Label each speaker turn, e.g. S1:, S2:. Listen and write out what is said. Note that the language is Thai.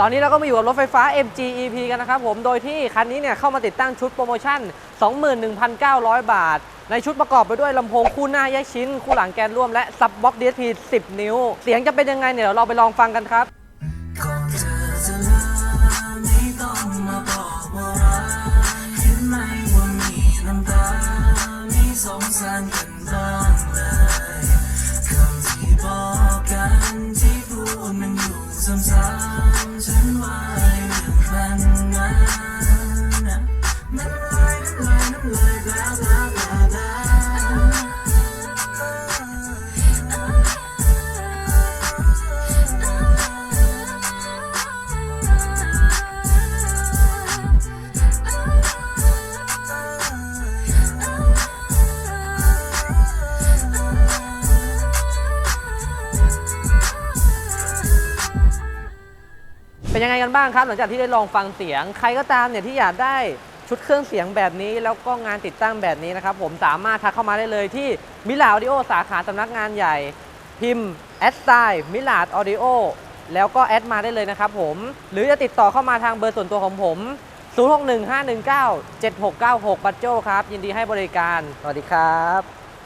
S1: ตอนนี้เราก็มาอยู่กับรถไฟฟ้า MG EP กันนะครับผม โดยที่คันนี้เนี่ยเข้ามาติดตั้งชุดโปรโมชั่น 21,900 บาท ในชุดประกอบไปด้วยลำโพงคู่หน้าแยกชิ้น คู่หลังแกนร่วมและซับบ็อก DSP 10 นิ้ว เสียงจะเป็นยังไงเนี่ยเดี๋ยวเราไปลองฟังกันครับ
S2: ไม่ต้องมาบอกว่ารักเห็นไหมว่ามีน้ำตา
S1: เป็นยังไงกันบ้างครับ หลังจากที่ได้ลองฟังเสียง ใครก็ตามเนี่ยที่อยากได้ชุดเครื่องเสียงแบบนี้ แล้วก็งานติดตั้งแบบนี้นะครับ ผมสามารถทักเข้ามาได้เลยที่มิลาออดิโอสาขาสำนักงานใหญ่ พิมพ์แอดไซน์มิลาออดิโอแล้วก็แอดมาได้เลยนะครับผม หรือจะติดต่อเข้ามาทางเบอร์ส่วนตัวของผม 0615197696 บัตโจครับ ยินดีให้บริการ สวัสดีครับ